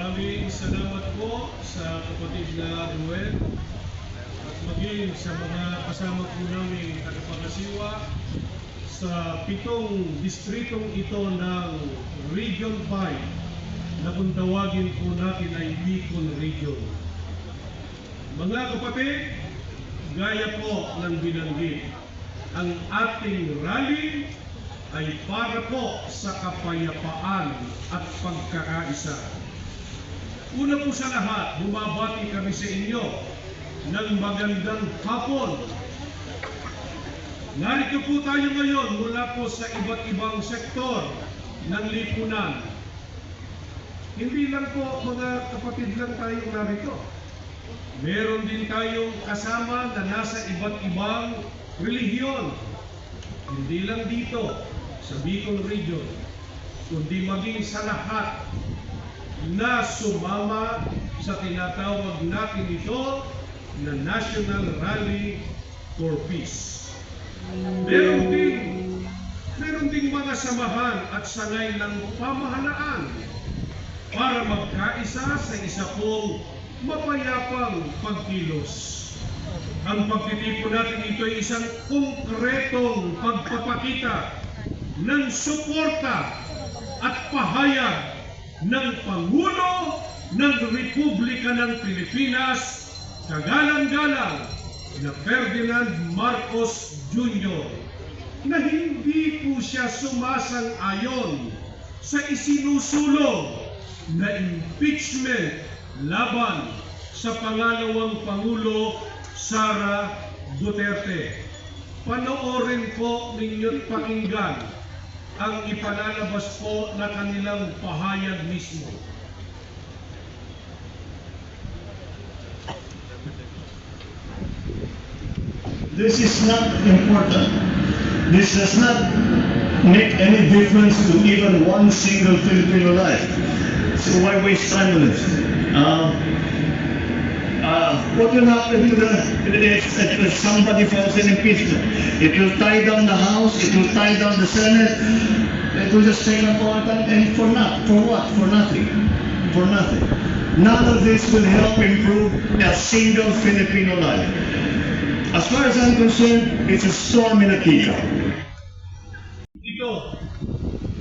Maraming salamat po sa kapatid na Ruel at maging sa mga kasama po namin tagapagasiwa sa pitong distritong ito ng Region 5 na kung tawagin po natin ay Bicol Region. Mga kapatid, gaya po ng binanggit, ang ating rally ay para po sa kapayapaan at pagkakaisa. Una po sa lahat, bumabati kami sa inyo ng magandang hapon. Narito po tayo ngayon mula po sa iba't ibang sektor ng lipunan. Hindi lang po mga kapatid lang tayong narito. Meron din tayong kasama na nasa iba't ibang relihiyon. Hindi lang dito sa Bicol Region, kundi maging sa lahat na sumama sa tinatawag natin ito na National Rally for Peace. Meron din, meron ding mga samahan at sangay ng pamahalaan para magkaisa sa isa pong mapayapang pagkilos. Ang pagtitipon natin ito ay isang konkretong pagpapakita ng suporta at pahayag ng Pangulo ng Republika ng Pilipinas, kagalang-galang na Ferdinand Marcos Jr. na hindi po siya sumasang-ayon sa isinusulong na impeachment laban sa pangalawang Pangulo Sara Duterte. Panoorin po ninyo't pakinggan ang ipalalabas po na kanilang pahayag mismo. This is not important. This does not make any difference to even one single Filipino life. So why waste time on this? Uh, what will happen to the, if, somebody falls in impeachment? It will tie down the House, it will tie down the Senate, it will just take up all the time, and for not, for what? For nothing. For nothing. None of this will help improve a single Filipino life. As far as I'm concerned, it's a storm in a teacup. Ito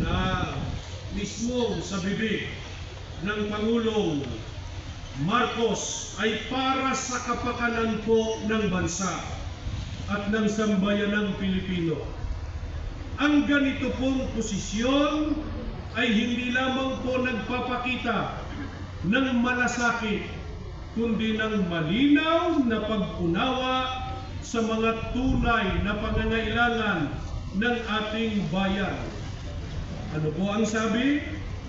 na mismo sa bibig ng Pangulong Marcos ay para sa kapakanan po ng bansa at ng sambayanang Pilipino. Ang ganito pong posisyon ay hindi lamang po nagpapakita ng malasakit, kundi ng malinaw na pag-unawa sa mga tunay na pangangailangan ng ating bayan. Ano po ang sabi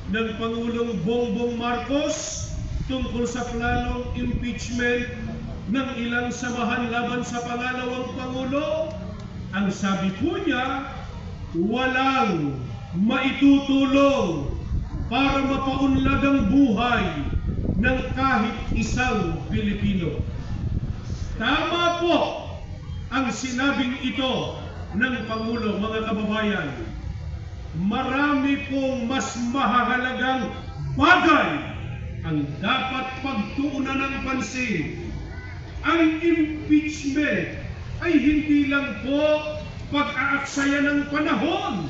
ng Pangulong Bongbong Marcos tungkol sa planong impeachment ng ilang samahan laban sa pangalawang Pangulo? Ang sabi po niya, walang maitutulong para mapaunlad ang buhay ng kahit isang Pilipino. Tama po ang sinabing ito ng Pangulo, mga kababayan. Marami pong mas mahalagang bagay ang dapat pagtuunan ng pansin. Ang impeachment ay hindi lang po pag-aaksaya ng panahon,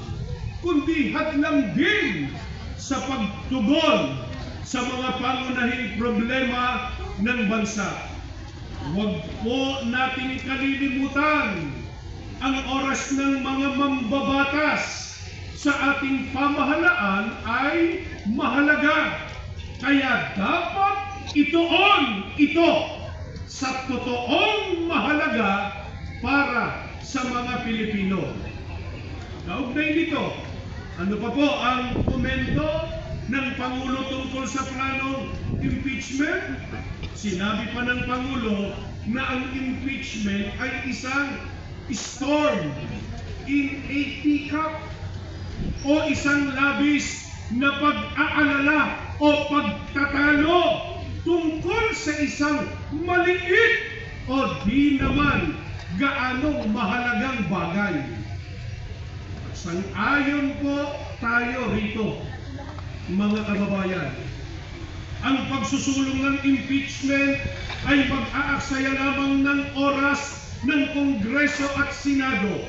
kundi hadlang din sa pagtugon sa mga pangunahing problema ng bansa. Huwag po nating kalilimutan ang oras ng mga mambabatas sa ating pamahalaan ay mahalaga. Kaya dapat itoon ito sa totoong mahalaga para sa mga Pilipino. Kaugnay nito, ano pa po ang komento ng Pangulo tungkol sa planong impeachment? Sinabi pa ng Pangulo na ang impeachment ay isang storm in a teacup o isang labis na pag-aalala o pagtatalo tungkol sa isang maliit o di naman gaano mahalagang bagay. Sang-ayon po tayo rito, mga kababayan. ang pagsusulong ng impeachment ay mag-aaksaya lamang ng oras ng Kongreso at Senado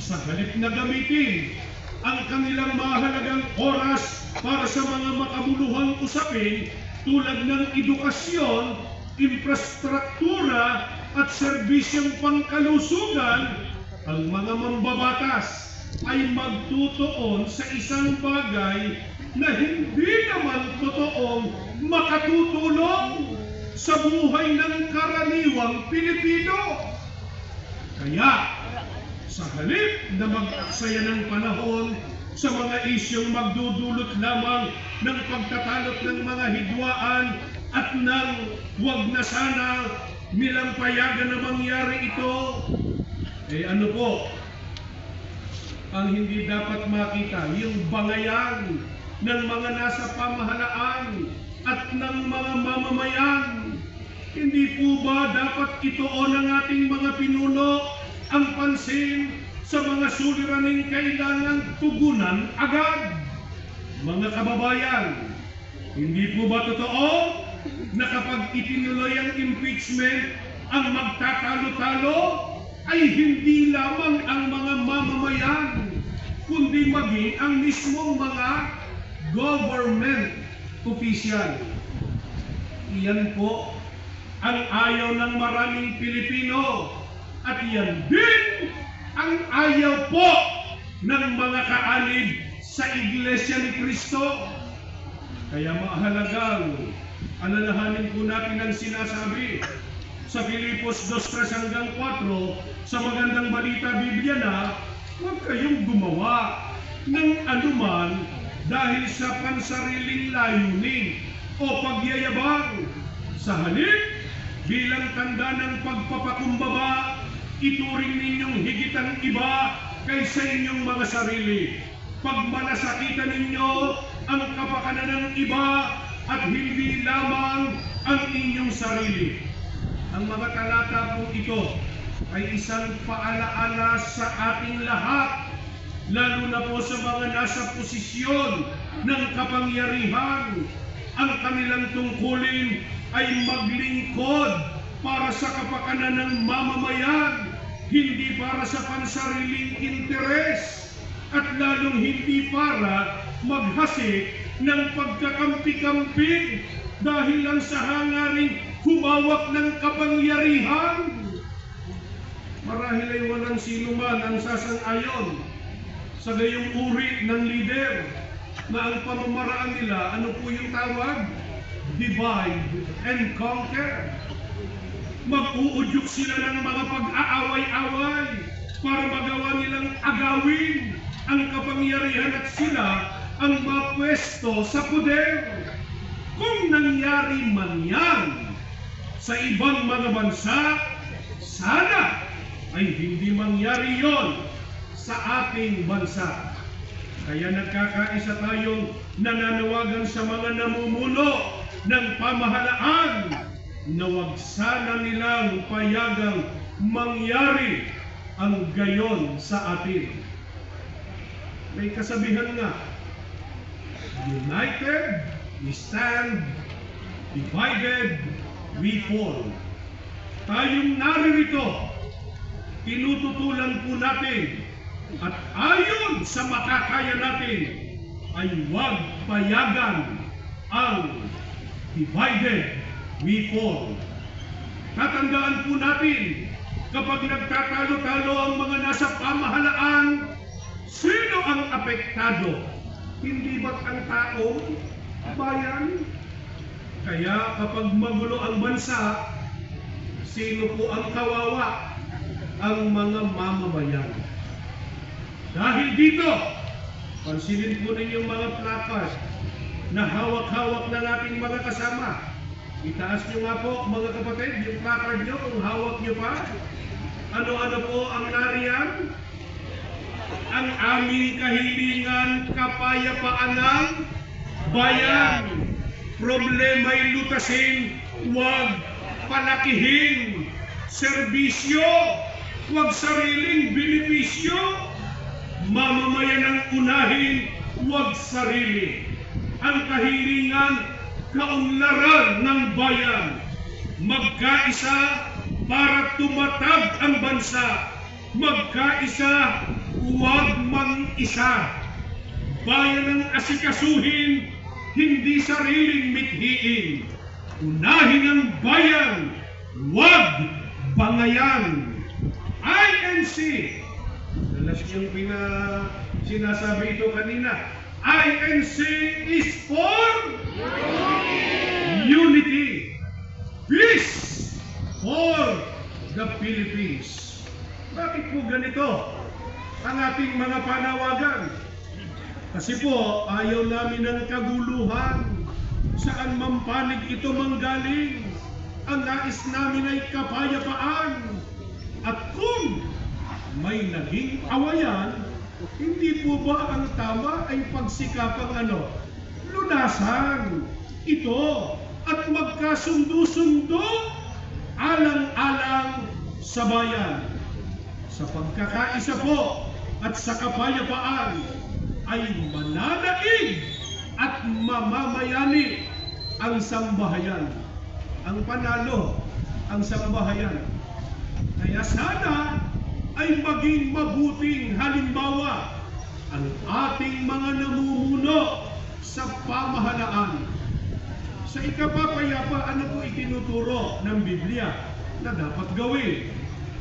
sa halip na gamitin ang kanilang mahalagang oras para sa mga makabuluhang usapin tulad ng edukasyon, infrastruktura at serbisyong pangkalusugan, ang mga mambabatas ay magtutuon sa isang bagay na hindi naman totoong makatutulong sa buhay ng karaniwang Pilipino. Kaya, sa halip na mag-aksaya ng panahon sa mga isyong magdudulot lamang ng pagtatalot ng mga hidwaan at ng wag na sana nilang payagan na mangyari ito, eh ano po, ang hindi dapat makita, yung bangayan ng mga nasa pamahalaan at ng mga mamamayan. Hindi po ba dapat ituon ng ating mga pinuno ang pansin sa mga suliraning kailangang tugunan agad? Mga kababayan, hindi po ba totoo na kapag itinuloy ang impeachment, ang magtatalo-talo ay hindi lamang ang mga mamamayan, kundi maging ang mismong mga government official. Iyan po ang ayaw ng maraming Pilipino at iyan din ang ayaw po ng mga kaalib sa Iglesia ni Cristo. Kaya mahalagang alalahanin po natin ang sinasabi sa Filipos 2.3 hanggang 4 sa magandang balita Biblia na huwag kayong gumawa ng anuman dahil sa pansariling layunin o pagyayabang. Sa halip, bilang tanda ng pagpapakumbaba, ituring ninyong higit ang iba kaysa inyong mga sarili. Pagmalasakitan ninyo ang kapakanan ng iba at hindi lamang ang inyong sarili. Ang mga talata po ito ay isang paalaala sa ating lahat, lalo na po sa mga nasa posisyon ng kapangyarihan. Ang kanilang tungkulin ay maglingkod para sa kapakanan ng mamamayan, hindi para sa pansariling interes, at lalong hindi para maghasik ng pagkakampi-kampi dahil lang sa hangaring humawak ng kapangyarihan. Marahil ay walang sino man ang sasang-ayon sa gayong uri ng leader na ang pamamaraan nila, ano po yung tawag? Divide and conquer. Mag-uudyok sila ng mga pag-aaway-away para magawa nilang agawin ang kapangyarihan at sila ang mapwesto sa poder. Kung nangyari man yan sa ibang mga bansa, sana ay hindi mangyari yon sa ating bansa. Kaya nagkakaisa tayong nananawagan sa mga namumuno ng pamahalaan na wag sana nilang payagang mangyari ang gayon sa atin. May kasabihan nga, United we stand, divided we fall. Tayong naririto, tinututulan po natin at ayon sa makakaya natin ay huwag payagan ang divided we fall. Tatandaan po natin kapag nagtatalo-talo ang mga nasa pamahalaan, sino ang apektado? Hindi ba't ang tao, bayan? Kaya kapag magulo ang bansa, sino po ang kawawa? Ang mga mamamayan. Dahil dito, pansinin po ninyo mga placard na hawak-hawak ng ating mga kasama. Itaas nyo nga po mga kapatid, yung placard nyo, kung hawak nyo pa. Ano-ano po ang nariyan? Ang aming kahilingan, kapayapaan ng bayan. Problema'y lutasin, huwag palakihin. Serbisyo, huwag sariling benepisyo. Mamamayan ang unahin, huwag sarili. Ang kahilingan, kaunlaran ng bayan. Magkaisa para tumatag ang bansa. Magkaisa, huwag mang-isa. Bayan ang asikasuhin, hindi sariling mithiin. Unahin ang bayan, huwag bangayan. INC, Dalas yung pina, sinasabi ito kanina. INC is for unity. Peace for the Philippines. Bakit po ganito ang ating mga panawagan? Kasi po, ayaw namin ng kaguluhan. Saan mampanig ito manggaling? Ang nais namin ay kapayapaan. At kung may naging awayan, hindi po ba ang tama ay pagsikapang ano? Lunasan ito at magkasundo-sundo alang-alang sa bayan. Sa pagkakaisa po at sa kapayapaan ay mananaig at mamamayani ang sambahayan. Ang panalo, ang sambahayan. Kaya sana ay maging mabuting halimbawa ang ating mga namumuno sa pamahalaan. Sa ikapapayapa, ano po itinuturo ng Biblia na dapat gawin?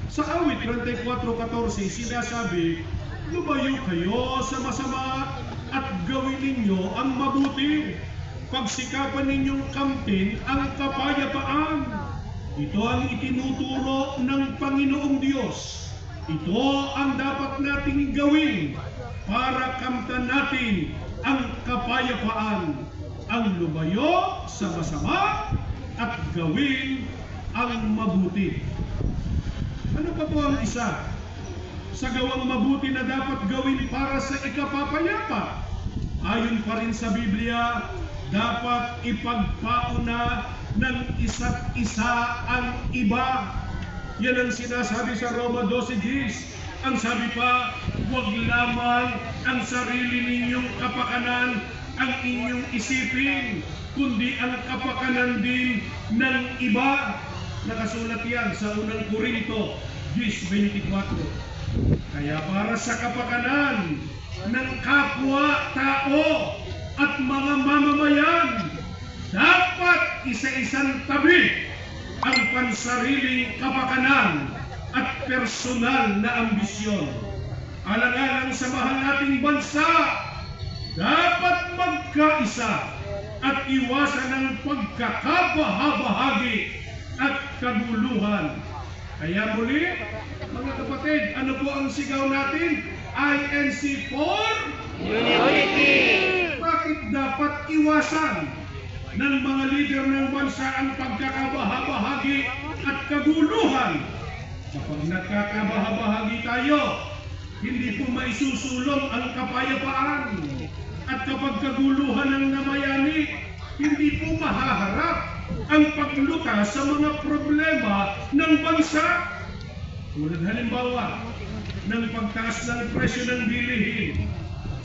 Sa awit 34.14, sinasabi, Lumayo kayo sa masama at gawin ninyo ang mabuti. Pagsikapan ninyong kamtin ang kapayapaan. Ito ang itinuturo ng Panginoong Diyos. Ito ang dapat nating gawin para kamtan natin ang kapayapaan, ang lumayo sa masama at gawin ang mabuti. Ano pa po ang isa? Sa gawang mabuti na dapat gawin para sa ikapapayapa. Ayon pa rin sa Biblia, dapat ipagpauna ng isa't isa ang iba. Yan ang sinasabi sa Roma 12.10. Ang sabi pa, huwag lamang ang sarili ninyong kapakanan ang inyong isipin, kundi ang kapakanan din ng iba. Nakasulat yan sa unang Korinto 10.24. Kaya para sa kapakanan ng kapwa-tao at mga mamamayan, dapat isa-isang tabi ang pansariling kapakanan at personal na ambisyon. Alang-alang sa mahal nating bansa, dapat magkaisa at iwasan ang pagkakabahabahagi at kaguluhan. Kaya muli, mga kapatid, ano po ang sigaw natin? INC for Unity! Bakit dapat iwasan ng mga leader ng bansa ang pagkakabahabahagi at kaguluhan? Kapag nagkakabahabahagi tayo, hindi po maisusulong ang kapayapaan. At kapag kaguluhan ng namayani, hindi po mahaharap ang paglutas sa mga problema ng bansa. Tulad halimbawa, ng pagtaas ng presyo ng bilihin,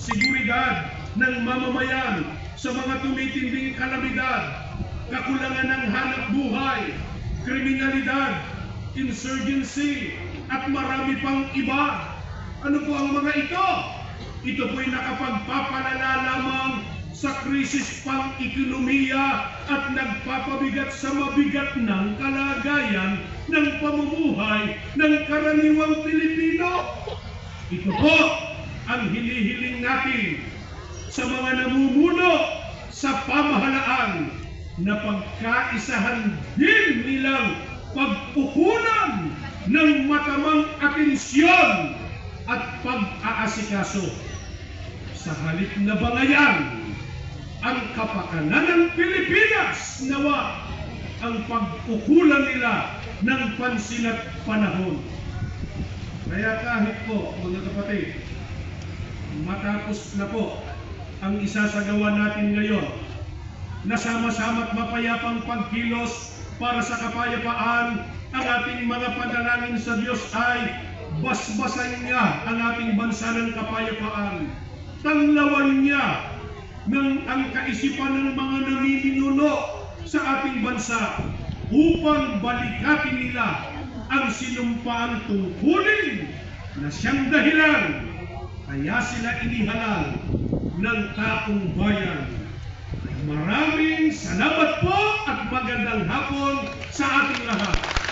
seguridad ng mamamayan sa mga tumitinding kalamidad, kakulangan ng hanap buhay, kriminalidad, insurgency, at marami pang iba. Ano po ang mga ito? Ito po'y nakapagpapalala lamang sa krisis pang ekonomiya at nagpapabigat sa mabigat ng kalagayan ng pamumuhay ng karaniwang Pilipino. Ito po ang hinihiling natin sa mga namumuno sa pamahalaan na pagkaisahan din nilang pagpukunan ng matamang atensyon at pag-aasikaso sa halip na bangayan ang kapakanan ng Pilipinas nawa ang pagkukulan nila ng pansin at panahon. Kaya kahit po, mga kapatid, matapos na po ang isasagawa natin ngayon, na sama-sama mapayapang pagkilos para sa kapayapaan, ang ating mga panalangin sa Diyos ay basbasan niya ang ating bansa ng kapayapaan. Tanglawan niya ng ang kaisipan ng mga namiminuno sa ating bansa upang balikatin nila ang sinumpaang tungkulin na siyang dahilan kaya sila inihalal ng taong bayan. Maraming salamat po at magandang hapon sa ating lahat.